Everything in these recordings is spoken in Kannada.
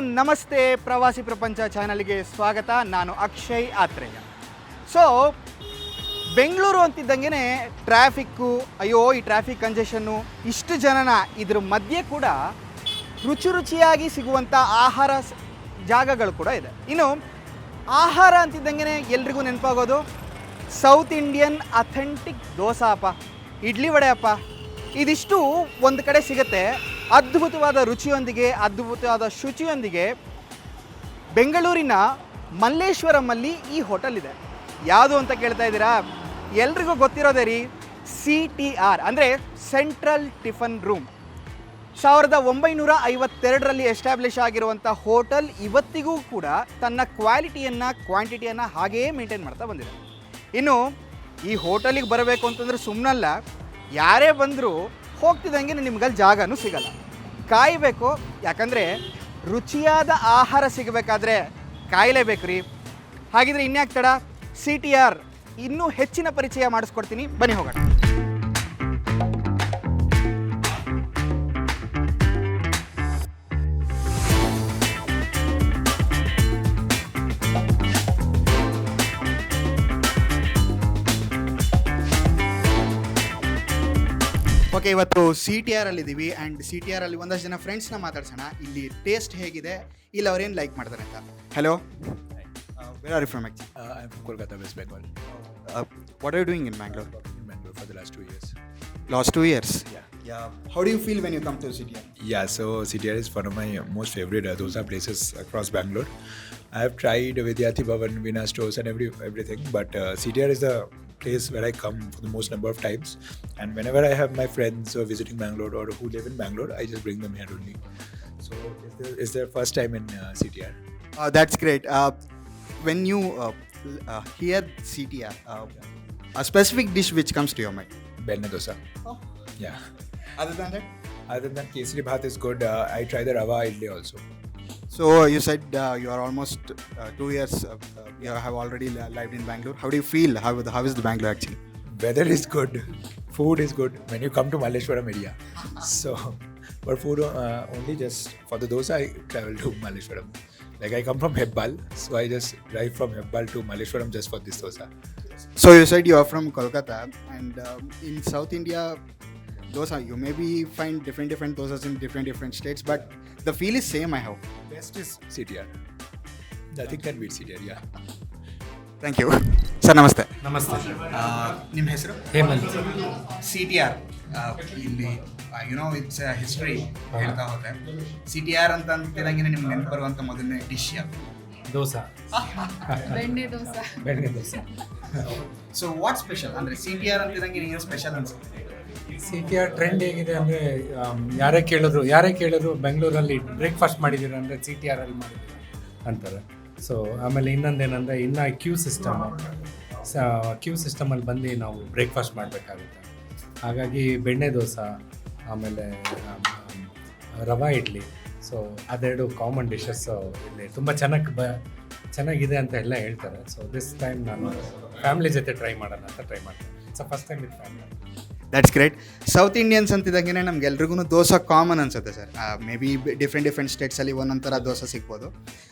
ನಮಸ್ತೆ ಪ್ರವಾಸಿ ಪ್ರಪಂಚ ಚಾನಲ್ಗೆ ಸ್ವಾಗತ. ನಾನು ಅಕ್ಷಯ್ ಆತ್ರೇಯ. ಸೊ ಬೆಂಗಳೂರು ಅಂತಿದ್ದಂಗೆ ಟ್ರಾಫಿಕ್ಕು, ಅಯ್ಯೋ, ಈ ಟ್ರಾಫಿಕ್ ಕಂಜೆಷನ್ನು ಇಷ್ಟು ಜನನ ಇದ್ರ ಮಧ್ಯೆ ಕೂಡ ರುಚಿ ರುಚಿಯಾಗಿ ಸಿಗುವಂಥ ಆಹಾರ ಜಾಗಗಳು ಕೂಡ ಇದೆ. ಇನ್ನು ಆಹಾರ ಅಂತಿದ್ದಂಗೆ ಎಲ್ರಿಗೂ ನೆನಪಾಗೋದು, ಸೌತ್ ಇಂಡಿಯನ್ ಅಥೆಂಟಿಕ್ ದೋಸಾ ಅಪ್ಪ, ಇಡ್ಲಿ ವಡೆ ಅಪ್ಪ. ಇದಿಷ್ಟು ಒಂದು ಕಡೆ ಸಿಗುತ್ತೆ. ಅದ್ಭುತವಾದ ರುಚಿಯೊಂದಿಗೆ, ಅದ್ಭುತವಾದ ಶುಚಿಯೊಂದಿಗೆ ಬೆಂಗಳೂರಿನ ಮಲ್ಲೇಶ್ವರಮಲ್ಲಿ ಈ ಹೋಟೆಲ್ ಇದೆ ಯಾವುದು ಅಂತ ಕೇಳ್ತಾ ಇದ್ದೀರಾ? ಎಲ್ರಿಗೂ ಗೊತ್ತಿರೋದೇ ರೀ, ಸಿ ಟಿ ಆರ್, ಅಂದರೆ ಸೆಂಟ್ರಲ್ ಟಿಫನ್ ರೂಮ್. ಸಾವಿರದ ಒಂಬೈನೂರ ಐವತ್ತೆರಡರಲ್ಲಿ ಎಸ್ಟಾಬ್ಲಿಷ್ ಆಗಿರುವಂಥ ಹೋಟೆಲ್ ಇವತ್ತಿಗೂ ಕೂಡ ತನ್ನ ಕ್ವಾಲಿಟಿಯನ್ನು, ಕ್ವಾಂಟಿಟಿಯನ್ನು ಹಾಗೇ ಮೇಂಟೈನ್ ಮಾಡ್ತಾ ಬಂದಿದೆ. ಇನ್ನು ಈ ಹೋಟೆಲಿಗೆ ಬರಬೇಕು ಅಂತಂದ್ರೆ ಸುಮ್ಮನಲ್ಲ ಯಾರೇ ಬಂದರೂ ಹೋಗ್ತಿದ್ದಂಗೆ ನಿಮ್ಗಲ್ಲಿ ಜಾಗನೂ ಸಿಗಲ್ಲ. ಕಾಯಬೇಕು, ಯಾಕಂದರೆ ರುಚಿಯಾದ ಆಹಾರ ಸಿಗಬೇಕಾದ್ರೆ ಕಾಯಲೇಬೇಕು ರೀ ಹಾಗಿದ್ರೆ ಇನ್ಯಾಕೆ ತಡ? ಸಿ ಟಿ ಆರ್ ಇನ್ನೂ ಹೆಚ್ಚಿನ ಪರಿಚಯ ಮಾಡಿಸ್ಕೊಡ್ತೀನಿ. ಬನ್ನಿ ಹೋಗೋಣ. ಓಕೆ ಇವತ್ತು ಸಿ ಟಿ ಆರ್ ಅಲ್ಲಿ ಇದ್ದೀವಿ ಆ್ಯಂಡ್ ಸಿ ಟಿ ಆರ್ ಅಲ್ಲಿ ಒಂದಷ್ಟು ಜನ ಫ್ರೆಂಡ್ಸ್ನ ಮಾತಾಡ್ಸೋಣ ಇಲ್ಲಿ ಟೇಸ್ಟ್ ಹೇಗಿದೆ ಇಲ್ಲಿ ಅವ್ರೇನು ಲೈಕ್ ಮಾಡ್ತಾರೆ ಅಂತ hello where are you from actually Uh, I'm from Kolkata, West Bengal. What are you doing in Bangalore In Bangalore for the last two years. Last two years Yeah. How do you feel when you come to C T R Yeah, so CTR is one of my uh, most favorite uh, dosa places across Bangalore. I have tried Vidyarthi Bhavan, Vina stores, and every everything, but uh, CTR is the place where I come for the most number of times. And whenever I have my friends who are visiting Bangalore or who live in Bangalore, I just bring them here only. So it's their, it's their first time in uh, CTR. Uh, that's great. Uh, when you uh, uh, hear CTR, yeah. Uh, a specific dish which comes to your mind? Belna dosa. Oh. Yeah. Other than that? Other than kesari bhat is good. I try the rava idli also. So you said uh, you are almost uh, two years. Uh, uh, you have already lived in Bangalore. How do you feel? How how is the Bangalore actually? weather is good food is good when you come to Malleshwaram area so but food uh, only just for the dosa I travel to Malleshwaram like I come from Hebbal so I just drive from Hebbal to Malleshwaram just for this dosa So you said you are from Kolkata, and um, in South India, dosa you maybe find different different dosas in different different states, but the feel is same. I have. best is CTR nothing can beat CTR yeah. Thank you sir ನಮಸ್ತೆ ನಮಸ್ತೆ ನಿಮ್ಮ ಹೆಸರು ಹೇಮಂತ್ ಸಿ ಟಿ ಆರ್ ಇಲ್ಲಿ ಯುನೋ ಇಟ್ಸ್ ಹಿಸ್ಟ್ರಿ ಹೇಳ್ತಾ ಹೋದ್ರೆ ಸಿ ಟಿ ಆರ್ ಅಂತ ಅಂತಿದಂಗೆ ನಿಮ್ಗೆ ನೆನಪು ಬರುವಂಥ ಮೊದಲನೇ ಡಿಶ್ ಯಾವುದು? ದೋಸೆ. ಬೆಣ್ಣೆ ದೋಸೆ. ಬೆಣ್ಣೆ ದೋಸೆ. ಸೊ ವಾಟ್ ಸ್ಪೆಷಲ್ ಅಂದರೆ ಸಿ ಟಿ ಆರ್ ಅಂತಿದಂಗೆ ಏನು ಸ್ಪೆಷಲ್ ಅನ್ಸುತ್ತೆ? ಸಿ ಟ್ರೆಂಡ್ ಹೇಗಿದೆ ಅಂದರೆ ಯಾರೇ ಕೇಳಿದ್ರು ಯಾರೇ ಕೇಳಿದ್ರು ಬೆಂಗಳೂರಲ್ಲಿ ಬ್ರೇಕ್ಫಾಸ್ಟ್ ಮಾಡಿದ್ದೀರಾ ಅಂದರೆ ಸಿ ಟಿ ಆರಲ್ಲಿ ಅಂತಾರೆ. ಸೊ ಆಮೇಲೆ ಇನ್ನೊಂದೇನೆಂದರೆ ಇನ್ನು ಕ್ಯೂ ಸಿಸ್ಟಮ್ ಕ್ಯೂ ಸಿಸ್ಟಮಲ್ಲಿ ಬಂದು ನಾವು ಬ್ರೇಕ್ಫಾಸ್ಟ್ ಮಾಡಬೇಕಾಗುತ್ತೆ. ಹಾಗಾಗಿ ಬೆಣ್ಣೆ ದೋಸೆ ಆಮೇಲೆ um, um, rava idli. So ಅದೆರಡು ಕಾಮನ್ ಡಿಶಸ್ಸು ಇಲ್ಲಿ ತುಂಬ ಚೆನ್ನಾಗಿ ಬ ಚೆನ್ನಾಗಿದೆ ಅಂತ ಎಲ್ಲ ಹೇಳ್ತಾರೆ. ಸೊ ದಿಸ್ ಟೈಮ್ ನಾನು ಫ್ಯಾಮಿಲಿ ಜೊತೆ ಟ್ರೈ ಮಾಡೋಣ ಅಂತ ಟ್ರೈ ಮಾಡ್ತೀನಿ. So first time with family that's great south Indians ಅಂತಿದ್ದಂಗೆ ನಮ್ಗೆಲ್ರಿಗೂ ದೋಸೆ ಕಾಮನ್ ಅನ್ಸುತ್ತೆ sir. May be different different ಸ್ಟೇಟ್ಸಲ್ಲಿ ಒಂದೊಂದು ಥರ ದೋಸೆ ಸಿಗ್ಬೋದು.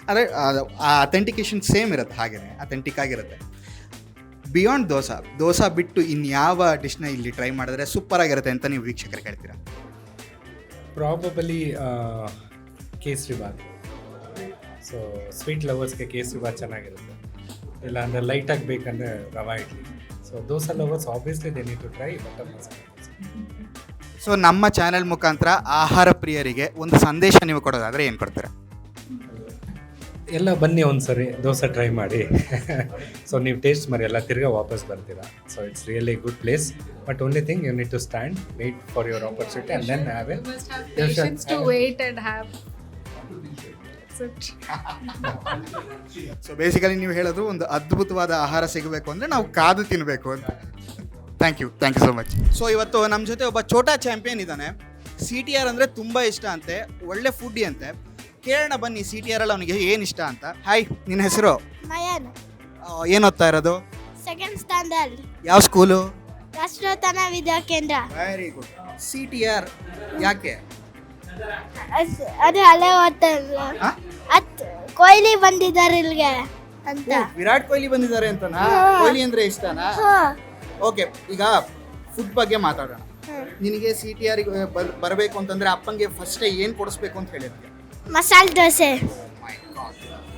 ಆದರೆ, ಆ ಅಥೆಂಟಿಕೇಶನ್ ಸೇಮ್ ಇರುತ್ತೆ ಹಾಗೆಯೇ ಅಥೆಂಟಿಕ್ ಆಗಿರುತ್ತೆ. ಬಿಯಾಂಡ್ ದೋಸೆ ದೋಸೆ ಬಿಟ್ಟು ಇನ್ಯಾವ ಡಿಶ್ನ ಇಲ್ಲಿ ಟ್ರೈ ಮಾಡಿದ್ರೆ ಸೂಪರ್ ಆಗಿರುತ್ತೆ ಅಂತ ನೀವು ವೀಕ್ಷಕರಿಗೆ ಹೇಳ್ತೀರಾ? Probably kesari bath so sweet ಲವರ್ಸ್ಗೆ kesari bath ಚೆನ್ನಾಗಿರುತ್ತೆ. ಇಲ್ಲ ಅಂದರೆ ಲೈಟಾಗಿ ಬೇಕಂದರೆ rava idli. So dosa lovers obviously they need to try butter masala so ನಮ್ಮ ಚಾನೆಲ್ ಮುಖಾಂತರ ಆಹಾರ ಪ್ರಿಯರಿಗೆ ಒಂದು ಸಂದೇಶ ನೀವು ಕೊಡೋದಾದರೆ ಏನು ಕೊಡ್ತಾರೆ ಎಲ್ಲ ಬನ್ನಿ ಒಂದ್ಸರಿ ದೋಸೆ ಟ್ರೈ ಮಾಡಿ ಸೊ ನೀವು ಟೇಸ್ಟ್ ಮಾಡಿ ಎಲ್ಲ ತಿರ್ಗಾ ವಾಪಸ್ ಬರ್ತೀರಾ so it's really good place but only thing you need to stand wait for your opportunity and then have a You must have Yes, sir. patience to wait and have. So basically ನೀವು ಹೇಳೋದು ಒಂದು ಅದ್ಭುತವಾದ ಆಹಾರ ಸಿಗಬೇಕು ಅಂದರೆ ನಾವು ಕಾದು ತಿನ್ನಬೇಕು ಅಂತ. Thank you thank you so much so ಇವತ್ತು ನಮ್ಮ ಜೊತೆ ಒಬ್ಬ ಛೋಟಾ ಚಾಂಪಿಯನ್ ಇದ್ದಾನೆ. ಸಿ ಟಿ ಆರ್ ಅಂದರೆ ತುಂಬ ಇಷ್ಟ ಅಂತೆ ಒಳ್ಳೆ ಫುಡ್ಡಿ ಅಂತೆ. ಕೇಳೋಣ ಬನ್ನಿ ಸಿ ಟಿ ಆರ್ ಅಲ್ಲಿ ಅವನಿಗೆ ಏನು ಇಷ್ಟ ಅಂತ. ಹಾಯ್ ನಿನ್ನ ಹೆಸರು? ನಯನ್ ಏನು ಓದ್ತಾ ಇರೋದು? ಸೆಕೆಂಡ್ ಸ್ಟ್ಯಾಂಡರ್ಡ್ ಯಾವ school Rashtrotthana Vidya Kendra. Very good C T R ಯಾಕೆ? ಅದು ಅಲ್ಲೇ ಓದ್ತಲ್ಲ ಆ? ಅತ್ ಕೊಹ್ಲಿ ಬಂದಿದ್ದಾರೆ ಇಲ್ಲಿಗೆ ಅಂತ. ವಿರಾಟ್ ಕೊಹ್ಲಿ ಬಂದಿದ್ದಾರೆ ಅಂತನಾ? ಕೊಹ್ಲಿ ಅಂದ್ರೆ ಇಷ್ಟನಾ? ಓಕೆ ಈಗ ಫುಡ್ ಬಗ್ಗೆ ಮಾತಾಡೋಣ. ನಿನಗೆ ಸಿ ಟಿ ಆರ್ ಬರಬೇಕು ಅಂತಂದ್ರೆ ಅಪ್ಪಂಗೆ ಫಸ್ಟ್ ಏನ್ ಕೊಡಿಸ್ಬೇಕು ಅಂತ ಹೇಳಿರ್ತೀಯ ಮಸಾಲೆ ದೋಸೆ.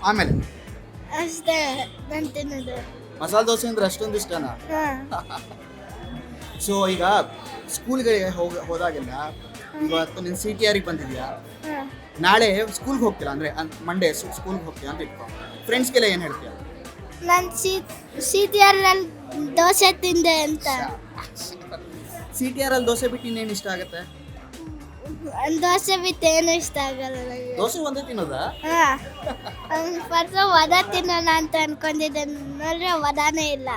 ಆಮೇಲೆ? ಅಷ್ಟೇ ನಾನು ತಿನ್ನೋದು. ಮಸಾಲೆ ದೋಸೆ ಅಂದ್ರೆ ಅಷ್ಟೊಂದು ಇಷ್ಟನಾ? ಹಾಂ. ಸೊ ಈಗ ಸ್ಕೂಲ್ಗೆ ಹೋಗ ಹೋದಾಗೆಲ್ಲ ಇವತ್ತು ನೀನು ಸಿ ಟಿ ಆರಿಗೆ ಬಂದಿದ್ಯಾ ನಾಳೆ ಸ್ಕೂಲ್ಗೆ ಹೋಗ್ತಿಲ್ಲ ಅಂದರೆ ಮಂಡೇ ಸ್ಕೂಲ್ಗೆ ಹೋಗ್ತೀಯ ಅಂತ ಇಟ್ಕೊ. ಫ್ರೆಂಡ್ಸ್ಗೆಲ್ಲ ಏನು ಹೇಳ್ತೀಯ? ನಾನು ಸಿ ಸಿ ಟಿ ಆರ್ನಲ್ಲಿ ದೋಸೆ ತಿಂದೆ ಅಂತ. ಸಿ ಟಿ ಆರಲ್ಲಿ ದೋಸೆ ಬಿಟ್ಟು ಇನ್ನೇನು ಇಷ್ಟ ಆಗುತ್ತೆ? ದೋಸೆ ಬಿಟ್ಟು ಏನು ಇಷ್ಟ ಆಗಲ್ಲ ನನಗೆ ದೋಸೆ ಒಂದೇ ತಿನ್ನೋದಾ? ಹಾಂ. ಫಸ್ಟ್ ವದ ತಿನ್ನೋಣ ಅಂತ ಅನ್ಕೊಂಡಿದ್ದೆ. ನೋಡ್ರೆ ವದಾನೇ ಇಲ್ಲ.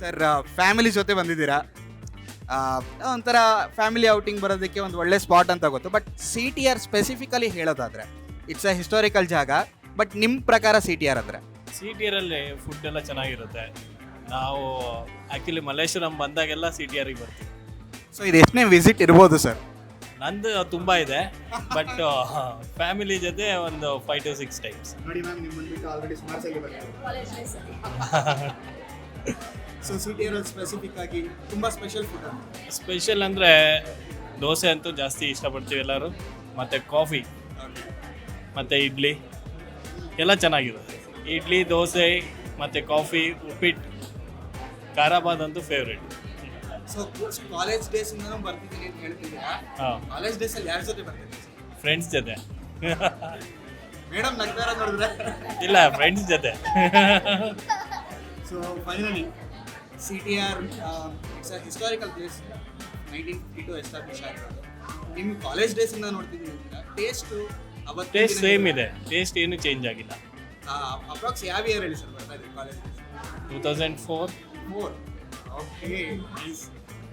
ಸರ್ ಫ್ಯಾಮಿಲಿ ಜೊತೆ ಬಂದಿದ್ದೀರಾ? ಒಂಥರ ಫ್ಯಾಮಿಲಿ ಔಟಿಂಗ್ ಬರೋದಕ್ಕೆ ಒಂದು ಒಳ್ಳೆ ಸ್ಪಾಟ್ ಅಂತ ಗೊತ್ತು. But C T R specifically ಹೇಳೋದಾದ್ರೆ ಇಟ್ಸ್ ಅ ಹಿಸ್ಟೋರಿಕಲ್ ಜಾಗ ಬಟ್ ನಿಮ್ಮ ಪ್ರಕಾರ ಸಿ ಟಿ ಆರ್ ಅಂದರೆ? ಸಿ ಟಿ ಆರಲ್ಲಿ ಫುಡ್ ಎಲ್ಲ ಚೆನ್ನಾಗಿರುತ್ತೆ. ನಾವು ಆ್ಯಕ್ಚುಲಿ ಮಲ್ಲೇಶ್ವರಂ ಬಂದಾಗೆಲ್ಲ ಸಿ ಟಿ ಆರಿಗೆ ಬರ್ತೀವಿ. ಸೊ ಇದು ಎಷ್ಟನೇ ವಿಸಿಟ್ ಇರ್ಬೋದು ಸರ್ ನಂದು ತುಂಬ ಇದೆ ಬಟ್ ಫ್ಯಾಮಿಲಿ ಜೊತೆ ಒಂದು ಫೈವ್ ಟು ಸಿಕ್ಸ್ ಟೈಮ್ಸ್ ನೋಡಿ ಮ್ಯಾಮ್ ಆಲ್ರೆಡಿ ಸುಮಾರು ಸಲ ಸಿ ಆರ್ ಸ್ಪೆಸಿಫಿಕ್ ಆಗಿ ತುಂಬ ಸ್ಪೆಷಲ್ ಫುಡ್ ಅಂತ ಸ್ಪೆಷಲ್ ಅಂದರೆ ದೋಸೆ ಅಂತೂ ಜಾಸ್ತಿ ಇಷ್ಟಪಡ್ತೀವಿ ಎಲ್ಲರೂ. ಮತ್ತು ಕಾಫಿ ಮತ್ತು ಇಡ್ಲಿ ಎಲ್ಲ ಚೆನ್ನಾಗಿರುತ್ತೆ. ಇಡ್ಲಿ ದೋಸೆ ಮತ್ತು ಕಾಫಿ ಉಪ್ಪಿಟ್ಟು ಖಾರಾಬಾದ್ ಅಂತೂ ಫೇವ್ರೇಟ್ ಸೊ ಕಾಲೇಜ್ ಡೇಸ್ ಬರ್ತಿದ್ದೀನಿ ಅಂತ ಹೇಳ್ತಿದ್ದೀರಾ? ಹಾಂ. ಕಾಲೇಜ್ ಡೇಸ್ ಅಲ್ಲಿ ಯಾರ ಜೊತೆ ಬರ್ತಿದ್ದೀರಿ? ಫ್ರೆಂಡ್ಸ್ ಜೊತೆ. ಮೇಡಮ್ ನಗ್ತಾರ ನೋಡಿದ್ರೆ. ಇಲ್ಲ ಫ್ರೆಂಡ್ಸ್ ಜೊತೆ. So finally C T R it's a historical place nineteen fifty two establish ಆಗಿರೋದು. ನಿಮ್ಮ ಕಾಲೇಜ್ ಡೇಸ್ ಇಂದ ನೋಡ್ತಿದ್ದೀನಿ ಟೇಸ್ಟು ಅವತ್ತು ಟೇಸ್ಟ್ ಸೇಮ್ ಇದೆ. ಟೇಸ್ಟ್ ಏನು ಚೇಂಜ್ ಆಗಿಲ್ಲ. ಅಪ್ರಾಕ್ಸ್ ಯಾವ ಇಯರ್ ಹೇಳಿ ಸರ್ ಬರ್ತಾ ಇದ್ದೀರಿ college two thousand four four okay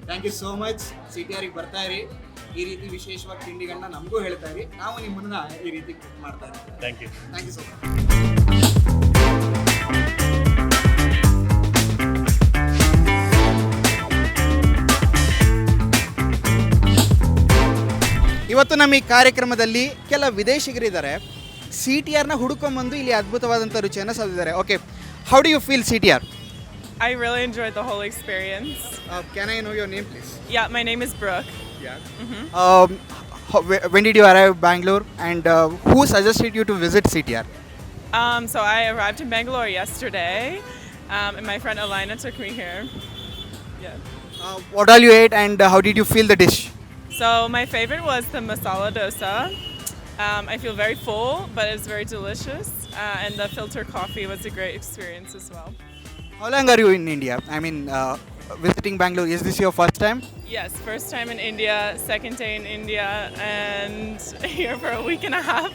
thank you so much C T ಆರಿಗೆ ಬರ್ತಾ ಇರಿ. ಈ ರೀತಿ ವಿಶೇಷವಾಗಿ ತಿಂಡಿಗಳನ್ನ ನಮಗೂ ಹೇಳ್ತಾ ಇರಿ. ನಾವು ನಿಮ್ಮನ್ನ ಈ ರೀತಿ ಮಾಡ್ತಾ ಇದ್ದೀವಿ. Thank you thank you so much ಇವತ್ತು ನಮ್ಮ ಈ ಕಾರ್ಯಕ್ರಮದಲ್ಲಿ ಕೆಲ ವಿದೇಶಿಗರಿದ್ದಾರೆ ಸಿ ಟಿ ಆರ್ನ ಹುಡುಕೊಂಬಂದು ಇಲ್ಲಿ ಅದ್ಭುತವಾದಂಥ ರುಚಿಯನ್ನು ಸವಿದಿದ್ದಾರೆ okay how do you feel C T R I really enjoy the whole experience can I know your name please yeah my name is Brooke. um, how, you when did you arrive Bangalore and uh, who suggested you to visit CTR? Um, so I arrived in Bangalore yesterday, um, and my friend Alina took me here. Yeah. Uh, what all you ate and uh, how did you feel the dish? So my favorite was the masala dosa. Um, I feel very full, but it was very delicious. Uh, and the filter coffee was a great experience as well. How long are you in India? I mean, uh, visiting Bangalore. Is this your first time? Yes, first time in India, second day in India, and here for a week and a half.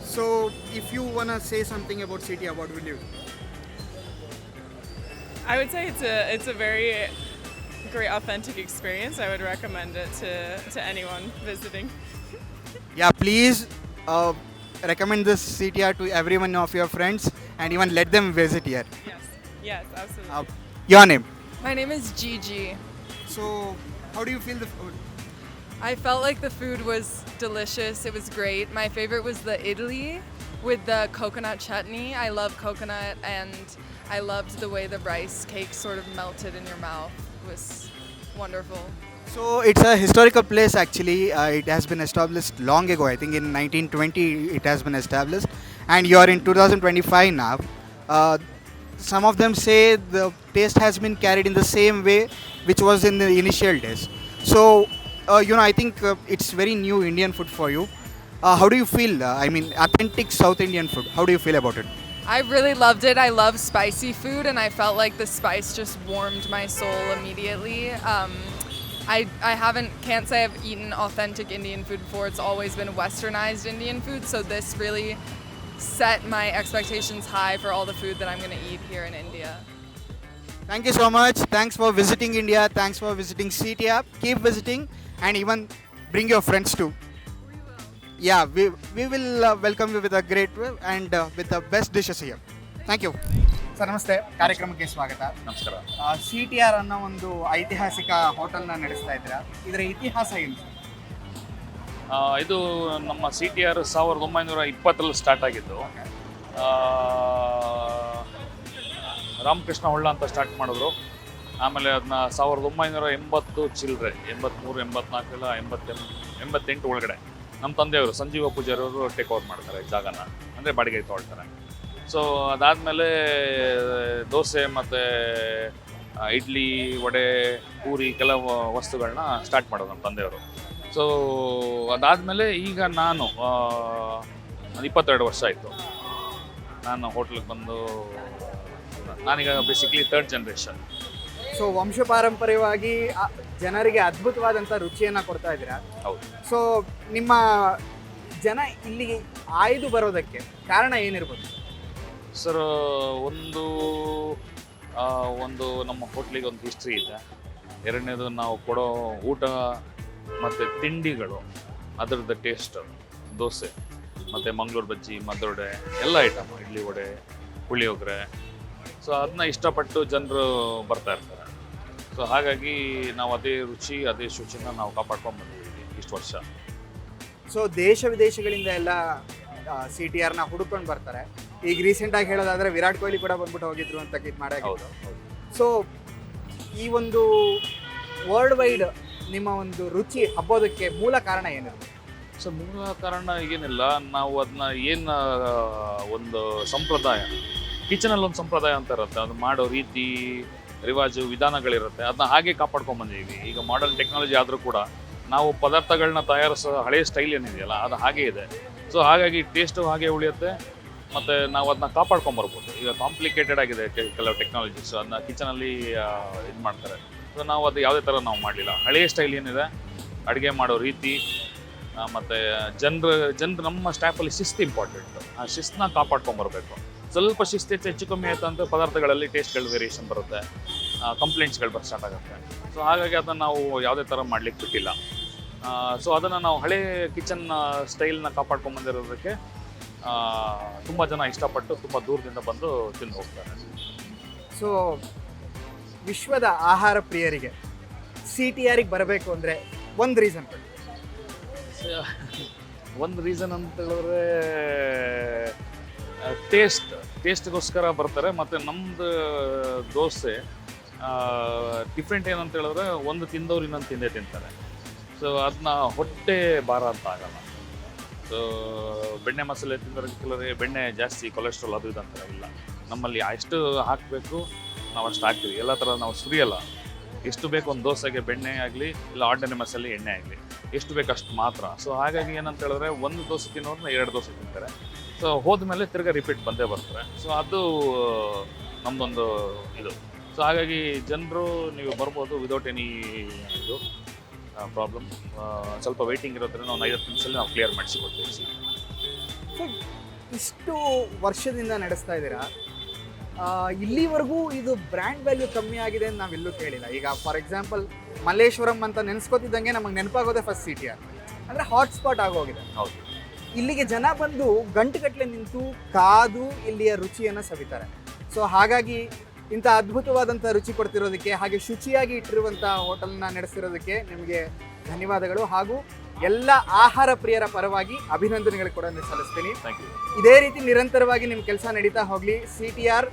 So, if you wanna say something about CTR, what will you? I would say it's a it's a very great authentic experience. I would recommend it to, to anyone visiting. Yeah, please uh, recommend this CTR to everyone of your friends and even let them visit here. Yes. Yes, absolutely. Uh, your name. My name is Gigi. So, how do you feel the food? I felt like the food was delicious. It was great. My favorite was the idli with the coconut chutney. I love coconut and I loved the way the rice cake sort of melted in your mouth. It was wonderful. So it's a historical place actually. Uh, it has been established long ago. I think in 1920 it has been established, and you are in 2025 now. Uh, some of them say the taste has been carried in the same way which was in the initial days. So uh, you know, I think uh, it's very new Indian food for you. Uh, how do you feel? Uh, I mean, authentic South Indian food. How do you feel about it? I really loved it. I love spicy food and I felt like the spice just warmed my soul immediately. Um, I, I haven't can't say I've eaten authentic Indian food before. It's always been westernized Indian food, so this really set my expectations high for all the food that I'm going to eat here in India. Thank you so much. Thanks for visiting India. Thanks for visiting CTR. Keep visiting and even bring your friends too. Yeah, we, we will uh, welcome you with a great way and uh, with the best dishes here. Thank you. Sir ನಮಸ್ತೆ ಕಾರ್ಯಕ್ರಮಕ್ಕೆ ಸ್ವಾಗತ ನಮಸ್ಕಾರ. ಸಿ ಟಿ ಆರ್ ಅನ್ನೋ ಒಂದು ಐತಿಹಾಸಿಕ ಹೋಟೆಲ್ನ ನಡೆಸ್ತಾ ಇದ್ದೀರಾ? ಇದರ ಇತಿಹಾಸ ಏನು ಸರ್ ಆ, ಇದು ನಮ್ಮ ಸಿ ಟಿ ಆರ್ ಸಾವಿರದ ಒಂಬೈನೂರ ಇಪ್ಪತ್ತರಲ್ಲಿ ಸ್ಟಾರ್ಟ್ ಆಗಿದ್ದು. ಆ, ರಾಮಕೃಷ್ಣ ಹೊಳ್ಳ ಅಂತ ಸ್ಟಾರ್ಟ್ ಮಾಡಿದ್ರು. ಆಮೇಲೆ ಅದನ್ನ ಸಾವಿರದ ಒಂಬೈನೂರ ಎಂಬತ್ತು ಚಿಲ್ಲರೆ ಎಂಬತ್ತ್ಮೂರು ಎಂಬತ್ನಾಲ್ಕೆಲ್ಲ ಎಂಬತ್ತೆಂ ಎಂಬತ್ತೆಂಟು ಒಳಗಡೆ. ನಮ್ಮ ತಂದೆಯವರು ಸಂಜೀವ ಪೂಜಾರವರು ಟೇಕ್ ಓವರ್ ಮಾಡ್ತಾರೆ ಜಾಗನ. ಅಂದರೆ ಬಾಡಿಗೆ ತೊಗೊಳ್ತಾರೆ. ಸೊ ಅದಾದಮೇಲೆ, ದೋಸೆ ಮತ್ತು ಇಡ್ಲಿ, ವಡೆ, ಪೂರಿ ಕೆಲವು ವಸ್ತುಗಳನ್ನ ಸ್ಟಾರ್ಟ್ ಮಾಡೋದು ನಮ್ಮ ತಂದೆಯವರು. ಸೊ ಅದಾದಮೇಲೆ ಈಗ ನಾನು ಇಪ್ಪತ್ತೆರಡು ವರ್ಷ ಆಯಿತು. ನಾನು ಹೋಟ್ಲಿಗೆ ಬಂದು, ನಾನೀಗ ಬೇಸಿಕಲಿ ಥರ್ಡ್ ಜನ್ರೇಷನ್ ಸೊ ವಂಶ ಪಾರಂಪರ್ಯವಾಗಿ ಜನರಿಗೆ ಅದ್ಭುತವಾದಂಥ ರುಚಿಯನ್ನು ಕೊಡ್ತಾ ಇದ್ದೀರಾ? ಹೌದು. ಸೊ ನಿಮ್ಮ ಜನ ಇಲ್ಲಿ ಆಯ್ದು ಬರೋದಕ್ಕೆ ಕಾರಣ ಏನಿರ್ಬೋದು? ಸರ್ ಒಂದು ಆ, ಒಂದು ನಮ್ಮ ಹೋಟ್ಲಿಗೆ ಒಂದು ಹಿಸ್ಟ್ರಿ ಇದೆ. ಎರಡನೇದು ನಾವು ಕೊಡೋ ಊಟ ಮತ್ತು ತಿಂಡಿಗಳು ಅದರದ್ದು ಟೇಸ್ಟ್ ದೋಸೆ ಮತ್ತು ಮಂಗಳೂರು ಬಜ್ಜಿ ಮದ್ದೊಡೆ ಎಲ್ಲ ಐಟಮ್ ಇಡ್ಲಿ ವಡೆ ಪುಳಿಯೋಗರೆ. ಸೊ ಅದನ್ನ ಇಷ್ಟಪಟ್ಟು ಜನರು ಬರ್ತಾ ಇರ್ತಾರೆ. ಸೊ ಹಾಗಾಗಿ ನಾವು ಅದೇ ರುಚಿ ಅದೇ ಶುಚಿನ ನಾವು ಕಾಪಾಡ್ಕೊಂಡು ಬಂದಿದ್ದೀವಿ ಇಷ್ಟು ವರ್ಷ. ಸೊ ದೇಶ ವಿದೇಶಗಳಿಂದ ಎಲ್ಲ ಸಿ ಟಿ ಆರ್ನ ಹುಡುಕೊಂಡು ಬರ್ತಾರೆ. ಈಗ ರೀಸೆಂಟಾಗಿ ಹೇಳೋದಾದ್ರೆ ವಿರಾಟ್ ಕೊಹ್ಲಿ ಕೂಡ ಬಂದ್ಬಿಟ್ಟು ಹೋಗಿದ್ರು ಅಂತ ಇದು ಹೌದು ಮಾಡಾಗಿತ್ತು ಹೌದು ಸೊ ಈ ಒಂದು ವರ್ಲ್ಡ್ ವೈಡ್ ನಿಮ್ಮ ಒಂದು ರುಚಿ ಹಬ್ಬೋದಕ್ಕೆ ಮೂಲ ಕಾರಣ ಏನಿದೆ ಸೊ ಮೂಲ ಕಾರಣ ಏನಿಲ್ಲ ನಾವು ಅದನ್ನ ಏನು ಒಂದು ಸಂಪ್ರದಾಯ ಕಿಚನಲ್ಲಿ ಒಂದು ಸಂಪ್ರದಾಯ ಅಂತ ಇರುತ್ತೆ ಅದು ಮಾಡೋ ರೀತಿ ರಿವಾಜು ವಿಧಾನಗಳಿರುತ್ತೆ, ಅದನ್ನ ಹಾಗೆ ಕಾಪಾಡ್ಕೊಂಡ್ ಬಂದಿದ್ದೀವಿ ಈಗ ಮಾಡರ್ನ್ ಟೆಕ್ನಾಲಜಿ ಆದರೂ ಕೂಡ ನಾವು ಪದಾರ್ಥಗಳನ್ನ ತಯಾರಿಸೋ ಹಳೆಯ ಸ್ಟೈಲ್ ಏನಿದೆಯಲ್ಲ, ಅದು ಹಾಗೆ ಇದೆ. ಸೊ ಹಾಗಾಗಿ ಟೇಸ್ಟು ಹಾಗೆ ಉಳಿಯುತ್ತೆ, ಮತ್ತು ನಾವು ಅದನ್ನ ಕಾಪಾಡ್ಕೊಂಬರ್ಬೋದು ಈಗ ಕಾಂಪ್ಲಿಕೇಟೆಡ್ ಆಗಿದೆ ಕೆಲವು ಟೆಕ್ನಾಲಜೀಸ್ ಅದನ್ನ ಕಿಚನಲ್ಲಿ ಇದು ಮಾಡ್ತಾರೆ. ಸೊ ನಾವು ಅದು ಯಾವುದೇ ಥರ ನಾವು ಮಾಡಲಿಲ್ಲ. ಹಳೆಯ ಸ್ಟೈಲ್ ಏನಿದೆ, ಅಡುಗೆ ಮಾಡೋ ರೀತಿ ಮತ್ತು ಮತ್ತೆ ಜನರು ಜನರು ನಮ್ಮ ಸ್ಟಾಫಲ್ಲಿ ಶಿಸ್ತು ಇಂಪಾರ್ಟೆಂಟ್ ಆ ಶಿಸ್ತನ್ನ ಕಾಪಾಡ್ಕೊಂಬರ್ಬೇಕು ಸ್ವಲ್ಪ ಶಿಸ್ತು ಹೆಚ್ಚು ಕಮ್ಮಿ ಆಯ್ತು ಅಂತ ಪದಾರ್ಥಗಳಲ್ಲಿ ಟೇಸ್ಟ್ಗಳು ವೇರಿಯೇಷನ್ ಬರುತ್ತೆ. ಕಂಪ್ಲೇಂಟ್ಸ್ಗಳು ಬರ್ ಸ್ಟಾರ್ಟ್ ಆಗುತ್ತೆ. ಸೊ ಹಾಗಾಗಿ ಅದನ್ನು ನಾವು ಯಾವುದೇ ಥರ ಮಾಡ್ಲಿಕ್ಕೆ ಬಿಟ್ಟಿಲ್ಲ. ಸೊ ಅದನ್ನು ನಾವು ಹಳೆ ಕಿಚನ್ ಸ್ಟೈಲ್ನ ಕಾಪಾಡ್ಕೊಂಬಂದಿರೋದಕ್ಕೆ ತುಂಬ ಜನ ಇಷ್ಟಪಟ್ಟು ತುಂಬ ದೂರದಿಂದ ಬಂದು ತಿಂದು ಹೋಗ್ತಾರೆ. ಸೊ ವಿಶ್ವದ ಆಹಾರ ಪ್ರಿಯರಿಗೆ ಸಿ ಟಿ ಆರಿಗೆ ಬರಬೇಕು ಅಂದರೆ ಒಂದು ರೀಸನ್ ಒಂದು ರೀಸನ್ ಅಂತ ಹೇಳಿದ್ರೆ ಟೇಸ್ಟ್ ಟೇಸ್ಟ್ಗೋಸ್ಕರ ಬರ್ತಾರೆ, ಮತ್ತು ನಮ್ಮದು ದೋಸೆ ಡಿಫ್ರೆಂಟ್ ಏನಂತ ಹೇಳಿದ್ರೆ ಒಂದು ತಿಂದವ್ರು ಇನ್ನೊಂದು ತಿಂದೇ ತಿಂತಾರೆ. ಸೊ ಅದನ್ನ ಹೊಟ್ಟೆ ಭಾರ ಅಂತ ಆಗಲ್ಲ. ಸೊ ಬೆಣ್ಣೆ ಮಸಾಲೆ ತಿಂದರೆ ಕೆಲವರಿಗೆ ಬೆಣ್ಣೆ ಜಾಸ್ತಿ ಕೊಲೆಸ್ಟ್ರಾಲ್ ಅದು ಇದು ಅಂತಾರೆ ಇಲ್ಲ ನಮ್ಮಲ್ಲಿ ಎಷ್ಟು ಹಾಕಬೇಕು, ನಾವು ಅಷ್ಟು ಹಾಕ್ತೀವಿ. ಎಲ್ಲ ಥರ ನಾವು ಸುರಿಯಲ್ಲ. ಎಷ್ಟು ಬೇಕು ಒಂದು ದೋಸೆಗೆ ಬೆಣ್ಣೆ ಆಗಲಿ, ಇಲ್ಲ ಆರ್ಡಿನರಿ ಮಸಾಲೆ ಎಣ್ಣೆ ಆಗಲಿ, ಎಷ್ಟು ಬೇಕು ಅಷ್ಟು ಮಾತ್ರ. ಸೊ ಹಾಗಾಗಿ ಏನಂತ ಹೇಳಿದ್ರೆ ಒಂದು ದೋಸೆ ತಿನ್ನೋದನ್ನ ಎರಡು ದೋಸೆ ತಿಂತಾರೆ. ಸೊ ಹೋದ್ಮೇಲೆ ತಿರ್ಗಾ ರಿಪೀಟ್ ಬಂದೇ ಬರ್ತಾರೆ ಸೊ ಅದು ನಮ್ಮದೊಂದು ಇದು. ಸೊ ಹಾಗಾಗಿ ಜನರು ನೀವು ಬರ್ಬೋದು ವಿದೌಟ್ ಎನಿ ಇದು ಪ್ರಾಬ್ಲಮ್ ಸ್ವಲ್ಪ ವೆಯ್ಟಿಂಗ್ ಇರೋದ್ರಿಂದ ಒಂದು ಐವತ್ತು ನಿಮಿಷದಲ್ಲಿ ನಾವು ಕ್ಲಿಯರ್ ಮಾಡಿಸಿಕೊಡ್ತೀವಿ ಸರ್. ಇಷ್ಟು ವರ್ಷದಿಂದ ನಡೆಸ್ತಾ ಇದ್ದೀರಾ? ಇಲ್ಲಿವರೆಗೂ ಇದು ಬ್ರ್ಯಾಂಡ್ ವ್ಯಾಲ್ಯೂ ಕಮ್ಮಿ ಆಗಿದೆ ಅಂತ ನಾವೆಲ್ಲೂ ಕೇಳಿಲ್ಲ. ಈಗ ಫಾರ್ ಎಕ್ಸಾಂಪಲ್ ಮಲ್ಲೇಶ್ವರಂ ಅಂತ ನೆನೆಸ್ಕೋತಿದ್ದಂಗೆ ನಮಗೆ ನೆನಪಾಗೋದೇ ಫಸ್ಟ್ ಸಿಟಿ ಅಂದರೆ ಹಾಟ್ಸ್ಪಾಟ್ ಆಗೋಗಿದೆ. ಹೌದು. ಇಲ್ಲಿಗೆ ಜನ ಬಂದು ಗಂಟುಗಟ್ಟಲೆ ನಿಂತು ಕಾದು ಇಲ್ಲಿಯ ರುಚಿಯನ್ನು ಸವಿತಾರೆ. ಸೊ ಹಾಗಾಗಿ ಇಂಥ ಅದ್ಭುತವಾದಂಥ ರುಚಿ ಕೊಡ್ತಿರೋದಕ್ಕೆ ಹಾಗೆ ಶುಚಿಯಾಗಿ ಇಟ್ಟಿರುವಂಥ ಹೋಟೆಲ್ನ ನಡೆಸಿರೋದಕ್ಕೆ ನಿಮಗೆ ಧನ್ಯವಾದಗಳು ಹಾಗೂ ಎಲ್ಲ ಆಹಾರ ಪ್ರಿಯರ ಪರವಾಗಿ ಅಭಿನಂದನೆಗಳು ಕೂಡ ನಾನು ಸಲ್ಲಿಸ್ತೀನಿ. ಇದೇ ರೀತಿ ನಿರಂತರವಾಗಿ ನಿಮ್ಮ ಕೆಲಸ ನಡೀತಾ ಹೋಗಲಿ. ಸಿ ಟಿ ಆರ್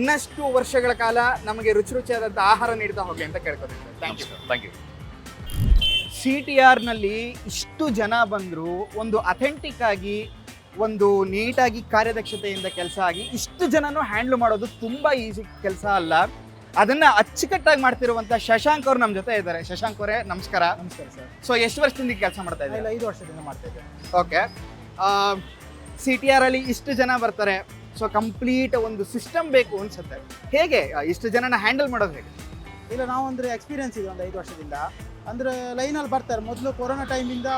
ಇನ್ನಷ್ಟು ವರ್ಷಗಳ ಕಾಲ ನಮಗೆ ರುಚಿ ರುಚಿಯಾದಂಥ ಆಹಾರ ನೀಡ್ತಾ ಹೋಗಲಿ ಅಂತ ಕೇಳ್ಕೊತೀನಿ. Thank you thank you C T ಆರ್ನಲ್ಲಿ ಇಷ್ಟು ಜನ ಬಂದರು ಒಂದು ಅಥೆಂಟಿಕ್ ಆಗಿ ಒಂದು ನೀಟಾಗಿ ಕಾರ್ಯದಕ್ಷತೆಯಿಂದ ಕೆಲಸ ಆಗಿ ಇಷ್ಟು ಜನನೂ ಹ್ಯಾಂಡ್ಲ್ ಮಾಡೋದು ತುಂಬ ಈಸಿ ಕೆಲಸ ಅಲ್ಲ. ಅದನ್ನ ಅಚ್ಚುಕಟ್ಟಾಗಿ ಮಾಡ್ತಿರುವಂತ ಶಶಾಂಕ್ ಅವರು ನಮ್ಮ ಜೊತೆ ಇದ್ದಾರೆ. ಶಶಾಂಕ್ ಅವರೇ ನಮಸ್ಕಾರ. ನಮಸ್ಕಾರ ಸರ್. ಸೊ ಎಷ್ಟು ವರ್ಷದಿಂದ ಕೆಲಸ ಮಾಡ್ತಾ ಇದ್ದಾರೆ? ಇಲ್ಲ ಐದು ವರ್ಷದಿಂದ ಮಾಡ್ತಾ ಇದ್ದಾರೆ ಓಕೆ ಸಿ ಟಿ ಆರಲ್ಲಿ ಅಲ್ಲಿ ಇಷ್ಟು ಜನ ಬರ್ತಾರೆ. ಸೊ ಕಂಪ್ಲೀಟ್ ಒಂದು ಸಿಸ್ಟಮ್ ಬೇಕು ಅನ್ಸುತ್ತೆ. ಹೇಗೆ ಇಷ್ಟು ಜನನ ಹ್ಯಾಂಡಲ್ ಮಾಡೋದು ಹೇಗೆ? ಇಲ್ಲ ನಾವು ಅಂದರೆ ಎಕ್ಸ್ಪೀರಿಯನ್ಸ್ ಇದೆ ಒಂದು ಐದು ವರ್ಷದಿಂದ. ಅಂದರೆ ಲೈನಲ್ಲಿ ಬರ್ತಾರೆ. ಮೊದಲು ಕೊರೋನಾ ಟೈಮಿಂದ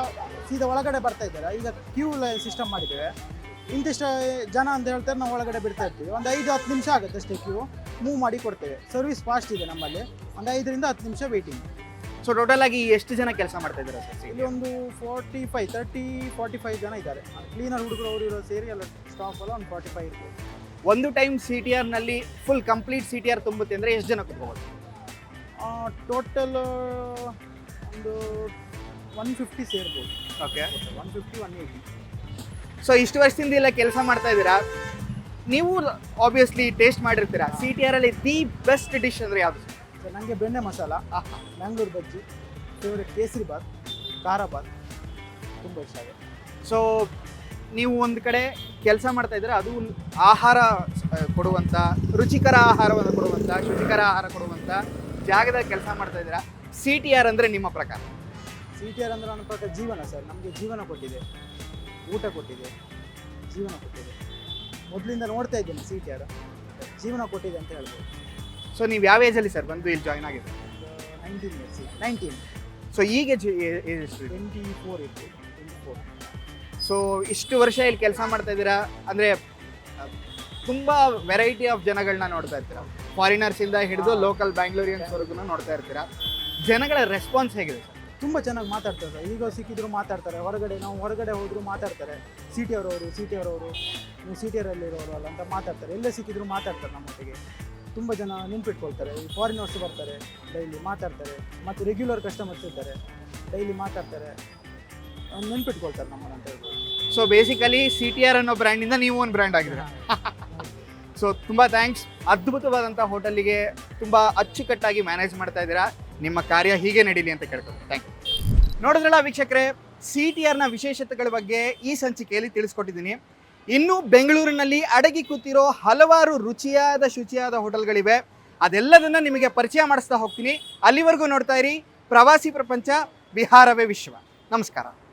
ಸೀದಾ ಒಳಗಡೆ ಬರ್ತಾ ಇದ್ದಾರೆ. ಈಗ ಕ್ಯೂ ಲೈನ್ ಸಿಸ್ಟಮ್ ಮಾಡಿದ್ದೇವೆ. ಇಂತಿಷ್ಟು ಜನ ಅಂತ ಹೇಳ್ತಾರೆ ನಾವು ಒಳಗಡೆ ಬಿಡ್ತಾ ಇರ್ತೀವಿ. ಒಂದು ಐದು ಹತ್ತು ನಿಮಿಷ ಆಗುತ್ತೆ ಅಷ್ಟೇ ಕ್ಯೂ ಮೂವ್ ಮಾಡಿ ಕೊಡ್ತೇವೆ. ಸರ್ವಿಸ್ ಫಾಸ್ಟ್ ಇದೆ ನಮ್ಮಲ್ಲಿ. ಒಂದು ಐದರಿಂದ ಹತ್ತು ನಿಮಿಷ ವೇಟಿಂಗ್ ಸೊ ಟೋಟಲ್ ಆಗಿ ಎಷ್ಟು ಜನ ಕೆಲಸ ಮಾಡ್ತಾ ಇದ್ದಾರೆ ಸರ್ ಇಲ್ಲಿ ಒಂದು forty five thirty forty five ಜನ ಇದ್ದಾರೆ. ಕ್ಲೀನರ್ ಹುಡುಗರು ಅವರು ಇರೋ ಸೇರಿ ಎಲ್ಲ ಸ್ಟಾಫ್ ಎಲ್ಲ ಒಂದು ಫಾರ್ಟಿ ಫೈವ್ ಇರ್ಬೋದು ಒಂದು time C T ಆರ್ನಲ್ಲಿ full complete C T R ತುಂಬುತ್ತೆ ಅಂದರೆ ಎಷ್ಟು ಜನ ಕುತ್ಕೋಬೋದು? ಟೋಟಲ್ ಒಂದು one fifty ಸೇರ್ಬೋದು. Okay one fifty one eighty so ಇಷ್ಟು ವರ್ಷದಿಂದ ಇಲ್ಲ ಕೆಲಸ ಮಾಡ್ತಾ ಇದ್ದೀರಾ? ನೀವು ಆಬ್ವಿಯಸ್ಲಿ ಟೇಸ್ಟ್ ಮಾಡಿರ್ತೀರಾ. ಸಿ ಟಿ ಆರ್ ಅಲ್ಲಿ ದಿ ಬೆಸ್ಟ್ ಡಿಶ್ ಅಂದ್ರೆ ಯಾವುದು? ಸೊ ನನಗೆ ಬೆಣ್ಣೆ ಮಸಾಲ ಬೆಂಗಳೂರು ಬಜ್ಜಿ ಫೇವ್ರೆಟ್ ಕೇಸರಿ ಬಾತ್ ಖಾರ ಬಾತ್ ತುಂಬ ಇಷ್ಟ ಆಗುತ್ತೆ. ಸೊ ನೀವು ಒಂದು ಕಡೆ ಕೆಲಸ ಮಾಡ್ತಾ ಇದ್ದೀರಾ ಅದು ಆಹಾರ ಕೊಡುವಂಥ ರುಚಿಕರ ಆಹಾರವನ್ನು ಕೊಡುವಂಥ ಶುಚಿಕರ ಆಹಾರ ಕೊಡುವಂಥ ಜಾಗದಲ್ಲಿ ಕೆಲಸ ಮಾಡ್ತಾ ಇದ್ದೀರಾ? ಸಿ ಟಿ ಆರ್ ಅಂದರೆ ನಿಮ್ಮ ಪ್ರಕಾರ? ಸಿ ಟಿ ಆರ್ ಅಂದರೆ ನನ್ನ ಪ್ರಕಾರ ಜೀವನ ಸರ್. ನಮಗೆ ಜೀವನ ಕೊಟ್ಟಿದೆ. ಊಟ ಕೊಟ್ಟಿದೆ. ಜೀವನ ಕೊಟ್ಟಿದೆ. ಮೊದಲಿಂದ ನೋಡ್ತಾ ಇದ್ದೀನಿ ಸಿ ಟಿ ಆರ್ ಜೀವನ ಕೊಟ್ಟಿದೆ ಅಂತ ಹೇಳ್ಬೋದು. ಸೊ ನೀವು ಯಾವ ಏಜಲ್ಲಿ ಸರ್ ಬಂದು ಇಲ್ಲಿ ಜಾಯ್ನ್ ಆಗಿದೆ ನೈನ್ಟೀನ್ ಇಯರ್ಸ್ ನೈನ್ಟೀನ್ ಸೊ ಈಗ ಟ್ವೆಂಟಿ ಫೋರ್ ಇತ್ತು. ಟ್ವೆಂಟಿ ಫೋರ್ ಸೊ ಇಷ್ಟು ವರ್ಷ ಇಲ್ಲಿ ಕೆಲಸ ಮಾಡ್ತಾ ಇದ್ದೀರಾ? ಅಂದರೆ ತುಂಬ ವೆರೈಟಿ ಆಫ್ ಜನಗಳನ್ನ ನೋಡ್ತಾ ಇರ್ತೀರಾ? ಫಾರಿನರ್ಸಿಂದ ಹಿಡಿದು ಲೋಕಲ್ ಬ್ಯಾಂಗ್ಳೂರಿಯನ್ಸ್ವರೆಗೂ ನೋಡ್ತಾ ಇರ್ತೀರಾ? ಜನಗಳ ರೆಸ್ಪಾನ್ಸ್ ಹೇಗಿದೆ ಸರ್? ತುಂಬ ಚೆನ್ನಾಗಿ ಮಾತಾಡ್ತಾರೆ ಸರ್. ಈಗ ಸಿಕ್ಕಿದ್ರು ಮಾತಾಡ್ತಾರೆ. ಹೊರಗಡೆ ನಾವು ಹೊರಗಡೆ ಹೋದರೂ ಮಾತಾಡ್ತಾರೆ. ಸಿ ಟಿ ಅವರವರು ಸಿ ಟಿ ಅವರವರು ನೀವು ಸಿ ಟಿ ಅವರಲ್ಲಿರೋರು ಅಲ್ಲ ಅಂತ ಮಾತಾಡ್ತಾರೆ. ಎಲ್ಲೇ ಸಿಕ್ಕಿದ್ರು ಮಾತಾಡ್ತಾರೆ ನಮ್ಮೊಟ್ಟಿಗೆ ತುಂಬ ಜನ ನೆನ್ಪಿಟ್ಕೊಳ್ತಾರೆ. ಈ ಫಾರಿನರ್ಸ್ ಬರ್ತಾರೆ ಡೈಲಿ ಮಾತಾಡ್ತಾರೆ. ಮತ್ತು ರೆಗ್ಯುಲರ್ ಕಸ್ಟಮರ್ಸ್ ಇದ್ದಾರೆ ಡೈಲಿ ಮಾತಾಡ್ತಾರೆ. ನೆನ್ಪಿಟ್ಕೊಳ್ತಾರೆ ನಮ್ಮನ್ನು ಅಂತ ಹೇಳ್ಬೋದು. So basically C T R ಅನ್ನೋ ಬ್ರ್ಯಾಂಡಿಂದ ನೀವು ಒಂದು ಬ್ರ್ಯಾಂಡ್ ಆಗಿದ್ದೀರಾ? ಸೊ ತುಂಬ ಥ್ಯಾಂಕ್ಸ್ ಅದ್ಭುತವಾದಂಥ ಹೋಟೆಲಿಗೆ ತುಂಬ ಅಚ್ಚುಕಟ್ಟಾಗಿ ಮ್ಯಾನೇಜ್ ಮಾಡ್ತಾ ಇದ್ದೀರಾ. ನಿಮ್ಮ ಕಾರ್ಯ ಹೀಗೆ ನಡೀಲಿ ಅಂತ ಕೇಳ್ಕೊಳ್ತೀನಿ. ಥ್ಯಾಂಕ್ ಯು ನೋಡಿದ್ರಲ್ಲ ವೀಕ್ಷಕರೇ ಸಿ ಟಿ ಆರ್ನ ವಿಶೇಷತೆಗಳ ಬಗ್ಗೆ ಈ ಸಂಚಿಕೆಯಲ್ಲಿ ತಿಳಿಸ್ಕೊಟ್ಟಿದ್ದೀನಿ. ಇನ್ನು ಬೆಂಗಳೂರಿನಲ್ಲಿ ಅಡಗಿ ಕೂತಿರೋ ಹಲವಾರು ರುಚಿಯಾದ, ಶುಚಿಯಾದ ಹೋಟೆಲ್ಗಳಿವೆ. ಅದೆಲ್ಲದನ್ನ ನಿಮಗೆ ಪರಿಚಯ ಮಾಡಿಸ್ತಾ ಹೋಗ್ತೀನಿ. ಅಲ್ಲಿವರೆಗೂ ನೋಡ್ತಾ ಇರಿ, ಪ್ರವಾಸಿ ಪ್ರಪಂಚ ಬಿಹಾರವೇ ವಿಶ್ವ. ನಮಸ್ಕಾರ.